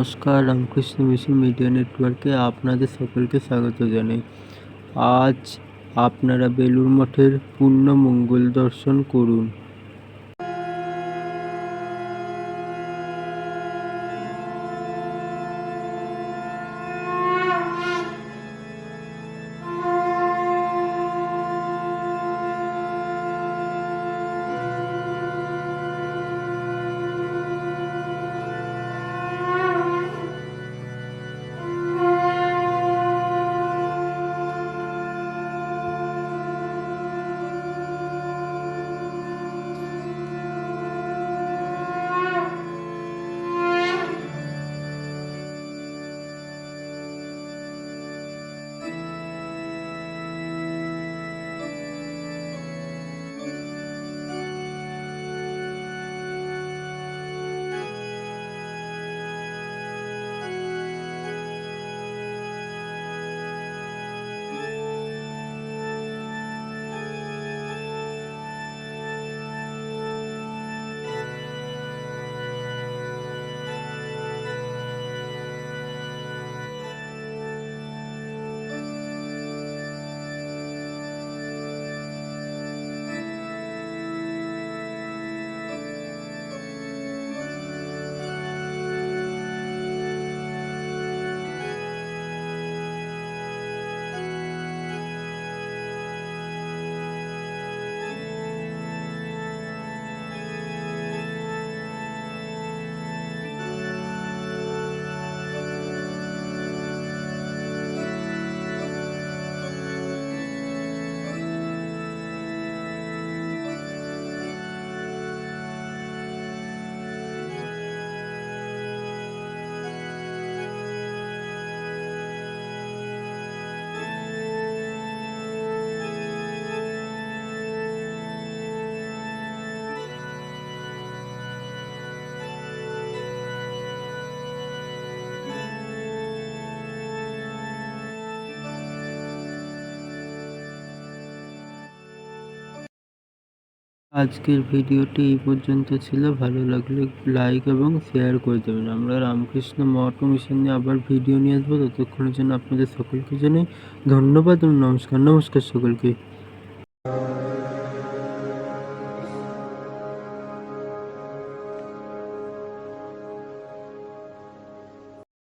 নমস্কার, Ramakrishna mission media নেটওয়ার্কে আপনাদের সকলকে স্বাগত জানাই। আজ আপনারা বেলুর মঠের পূর্ণ মঙ্গল দর্শন করুন। আজকের ভিডিওটি এই পর্যন্ত ছিল। ভালো লাগলে লাইক এবং শেয়ার করে দেবেন। আমরা রামকৃষ্ণ মঠ মিশন নিয়ে আবার ভিডিও নিয়ে আসব। ততক্ষণের জন্য আপনাদের সকলকে জানাই ধন্যবাদ এবং নমস্কার। নমস্কার সকলকে।